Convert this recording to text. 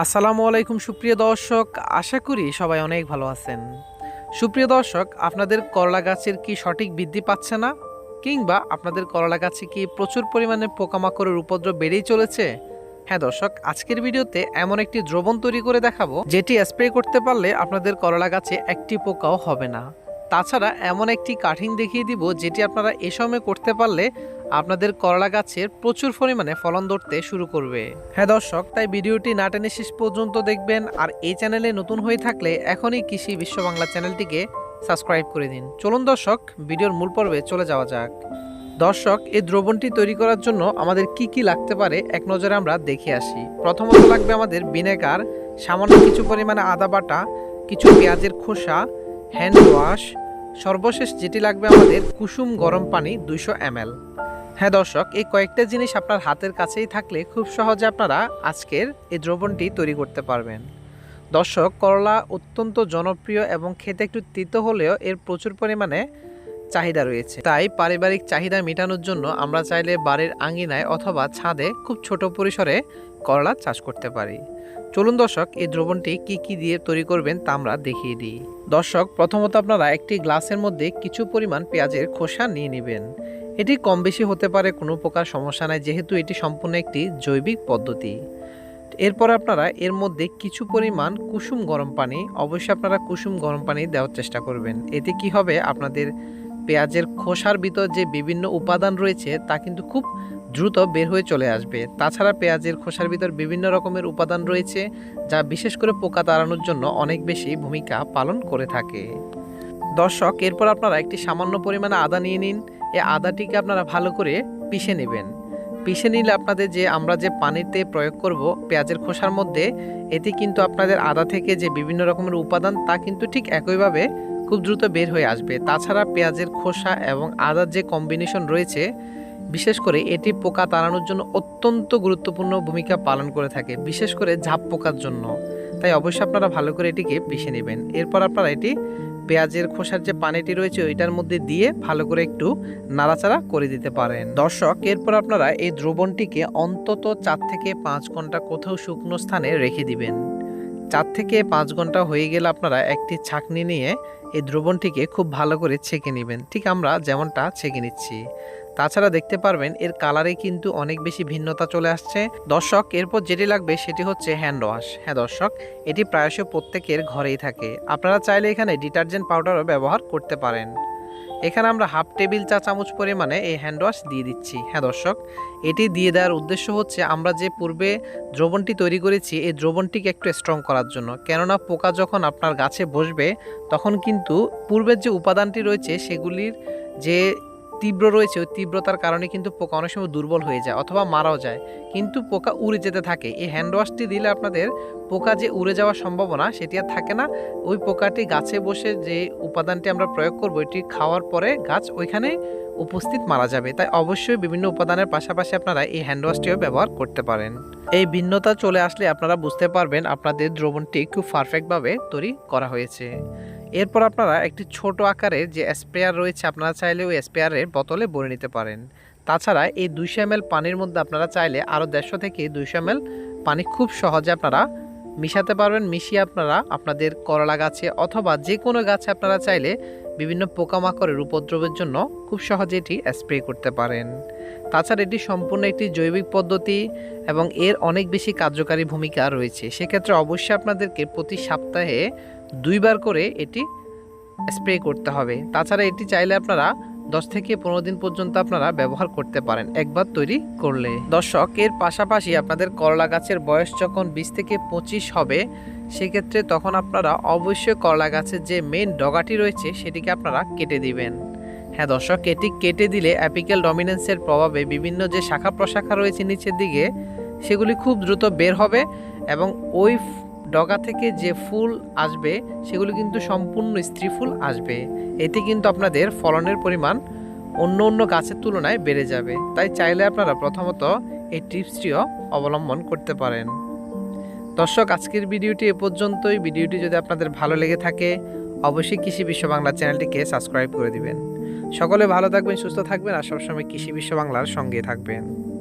আসসালামু আলাইকুম, সুপ্রিয় দর্শক। আশা করি সবাই অনেক ভালো আছেন। সুপ্রিয় দর্শক, আপনাদের করলা গাছের কি সঠিক বৃদ্ধি পাচ্ছে না? কিংবা আপনাদের করলা গাছে কি প্রচুর পরিমাণে পোকামাকড়ের উপদ্রব বেড়েই চলেছে? হ্যাঁ দর্শক, আজকের ভিডিওতে এমন একটি দ্রবণ তৈরি করে দেখাবো, যেটি স্প্রে করতে পারলে আপনাদের করলা গাছে একটি পোকাও হবে না। তাছাড়া এমন একটি কাঠিং দেখিয়ে দিব যেটি আপনারা এ সময় করতে পারলে আপনাদের করলা গাছের প্রচুর পরিমাণে ফলন ধরতে শুরু করবে। হ্যাঁ দর্শক, তাই ভিডিওটি না টেনে শেষ পর্যন্ত দেখবেন আর এই চ্যানেলে নতুন হয়ে থাকলে এখনই কৃষি বিশ্ব বাংলা চ্যানেলটিকে সাবস্ক্রাইব করে দিন। চলুন দর্শক, ভিডিওর মূল পর্বে চলে যাওয়া যাক। দর্শক, এই দ্রবণটি তৈরি করার জন্য আমাদের কি কি লাগতে পারে এক নজরে আমরা দেখে আসি। প্রথমত লাগবে আমাদের ভিনেগার, সামান্য কিছু পরিমাণে আদা বাটা, কিছু পেঁয়াজের খোসা হ্যান্ড ওয়াশ সর্বশেষ যেটি লাগবে আমাদের কুসুম গরম পানি দুইশো এমএল। হ্যাঁ দর্শক, এই কয়েকটা জিনিস আপনার হাতের কাছেই থাকলে খুব সহজে আপনারা আজকের এই দ্রবণটি তৈরি করতে পারবেন। দর্শক, করলা অত্যন্ত জনপ্রিয় এবং খেতে একটু তিতো হলেও এর প্রচুর পরিমাণে চাহিদা রয়েছে। তাই পারিবারিক চাহিদা মেটানোর জন্য আমরা চাইলে বাড়ির আঙ্গিনায় অথবা ছাদে খুব ছোট পরিসরে করলা চাষ করতে পারি। চলুন দর্শক, এই দ্রবণটি কি কি দিয়ে তৈরি করবেন তা আমরা দেখিয়ে দিই। দর্শক, প্রথমত আপনারা একটি গ্লাসের মধ্যে কিছু পরিমাণ পেঁয়াজের খোসা নিয়ে নেবেন। এটি কম বেশি হতে পারে, কোনো প্রকার সমস্যা নাই, যেহেতু এটি সম্পূর্ণ একটি জৈবিক পদ্ধতি। এরপর আপনারা এর মধ্যে কিছু পরিমাণ কুসুম গরম পানি, অবশ্যই আপনারা কুসুম গরম পানি দেওয়ার চেষ্টা করবেন। এতে কি হবে, আপনাদের পেঁয়াজের খোসার ভিতর যে বিভিন্ন উপাদান রয়েছে, তা কিন্তু খুব দ্রুত বের হয়ে চলে আসবে। তাছাড়া পেঁয়াজের খোসার ভিতর বিভিন্ন রকমের উপাদান রয়েছে, যা বিশেষ করে পোকা তাড়ানোর জন্য অনেক বেশি ভূমিকা পালন করে থাকে। দর্শক, এরপর আপনারা একটি সামান্য পরিমাণে আদা নিয়ে নিন। এই আদাটিকে আপনারা ভালো করে পিষে নেবেন। পিষে নিলে আপনাদের যে, আমরা যে পানিতে প্রয়োগ করব পেঁয়াজের খোসার মধ্যে, এতে কিন্তু আপনাদের আদা থেকে যে বিভিন্ন রকমের উপাদান, তা কিন্তু ঠিক একইভাবে খুব দ্রুত বের হয়ে আসবে। তাছাড়া পেঁয়াজের খোসা এবং আদার যে কম্বিনেশন রয়েছে বিশেষ করে এটি পোকা তাড়ানোর জন্য অত্যন্ত গুরুত্বপূর্ণ ভূমিকা পালন করে থাকে, বিশেষ করে ঝাপ পোকার জন্য। তাই অবশ্যই আপনারা ভালো করে এটিকে পিষে নেবেন। এরপর আপনারা এটি পেঁয়াজের খোসার যে পানিটি রয়েছে, ওইটার মধ্যে দিয়ে ভালো করে একটু নাড়াচাড়া করে দিতে পারেন। দর্শক, এরপর আপনারা এই দ্রবণটিকে অন্তত চার থেকে পাঁচ ঘণ্টা কোথাও শুকনো স্থানে রেখে দিবেন। চার থেকে পাঁচ ঘণ্টা হয়ে গেলে আপনারা একটি ছাকনি নিয়ে এই দ্রবণটিকে খুব ভালো করে ছেঁকে নেবেন। ঠিক আমরা যেমনটা ছেঁকে নিচ্ছি। তাছাড়া দেখতে পারবেন এর কালারে কিন্তু অনেক বেশি ভিন্নতা চলে আসছে। দর্শক, এরপর যেটি লাগবে সেটি হচ্ছে হ্যান্ড ওয়াশ হ্যাঁ দর্শক, এটি প্রায়শই প্রত্যেকের ঘরেই থাকে। আপনারা চাইলে এখানে ডিটারজেন্ট পাউডারও ব্যবহার করতে পারেন। এখানে আমরা হাফ টেবিল চা চামচ পরিমাণে এই হ্যান্ড ওয়াশ দিয়ে দিচ্ছি। হ্যাঁ দর্শক, এটি দিয়ে দেওয়ার উদ্দেশ্য হচ্ছে আমরা যে পূর্বে দ্রবণটি তৈরি করেছি, এই দ্রবণটিকে একটু স্ট্রং করার জন্য। কেননা পোকা যখন আপনার গাছে বসবে, তখন কিন্তু পূর্বের যে উপাদানটি রয়েছে, সেগুলির যে তীব্র রয়েছে, ওই তীব্রতার কারণে কিন্তু পোকা অনেক সময় দুর্বল হয়ে যায় অথবা মারাও যায়। কিন্তু পোকা উড়ে যেতে থাকে। এই হ্যান্ড ওয়াশটি দিলে আপনাদের পোকা যে উড়ে যাওয়ার সম্ভাবনা সেটি আর থাকে না। ওই পোকাটি গাছে বসে যে উপাদানটি আমরা প্রয়োগ করব, এটি খাওয়ার পরে গাছ ওইখানে উপস্থিত মারা যাবে। তাই অবশ্যই বিভিন্ন উপাদানের পাশাপাশি আপনারা এই হ্যান্ড ওয়াশটিও ব্যবহার করতে পারেন। এই ভিন্নতা চলে আসলে আপনারা বুঝতে পারবেন আপনাদের দ্রবণটি খুব পারফেক্টভাবে তৈরি করা হয়েছে। এরপর আপনারা একটি ছোট আকারের যে স্প্রেয়ার রয়েছে, আপনারা চাইলে ওই স্প্রেয়ারের বোতলে ভরে নিতে পারেন। তাছাড়া এই দুইশো এম পানির মধ্যে আপনারা চাইলে আরও দেড়শো থেকে দুইশো এম পানি খুব সহজে আপনারা মিশাতে পারবেন। মিশিয়ে আপনারা আপনাদের করলা গাছে অথবা যে কোনো গাছে আপনারা চাইলে বিভিন্ন পোকামাকড়ের উপদ্রবের জন্য খুব সহজে এটি স্প্রে করতে পারেন। তাছাড়া এটি সম্পূর্ণ একটি জৈবিক পদ্ধতি এবং এর অনেক বেশি কার্যকারী ভূমিকা রয়েছে। সেক্ষেত্রে অবশ্যই আপনাদেরকে প্রতি সপ্তাহে দুইবার করে এটি স্প্রে করতে হবে। তাছাড়া এটি চাইলে আপনারা দশ থেকে পনেরো দিন পর্যন্ত আপনারা ব্যবহার করতে পারেন। একবার তৈরি করলে। দর্শক, এর পাশাপাশি আপনাদের করলা গাছের বয়স যখন বিশ থেকে পঁচিশ হবে, সেক্ষেত্রে তখন আপনারা অবশ্যই করলা গাছের যে মেন ডগাটি রয়েছে, সেটিকে আপনারা কেটে দিবেন। হ্যাঁ দর্শক, এটি কেটে দিলে অ্যাপিক্যাল ডমিনেন্সের প্রভাবে বিভিন্ন যে শাখা প্রশাখা রয়েছে নিচের দিকে, সেগুলি খুব দ্রুত বের হবে এবং ওই ডগা থেকে যে ফুল আসবে, সেগুলো কিন্তু সম্পূর্ণ স্ত্রী ফুল আসবে। এতে কিন্তু আপনাদের ফলনের পরিমাণ অন্য অন্য গাছের তুলনায় বেড়ে যাবে। তাই চাইলে আপনারা প্রথমত এই টিপসটিও অবলম্বন করতে পারেন। দর্শক, আজকের ভিডিওটি এ পর্যন্তই। ভিডিওটি যদি আপনাদের ভালো লেগে থাকে, অবশ্যই কৃষি বিশ্ব বাংলা চ্যানেলটিকে সাবস্ক্রাইব করে দিবেন। সকলে ভালো থাকবেন, সুস্থ থাকবেন, আর সবসময় কৃষি বিশ্ব বাংলার সঙ্গে থাকবেন।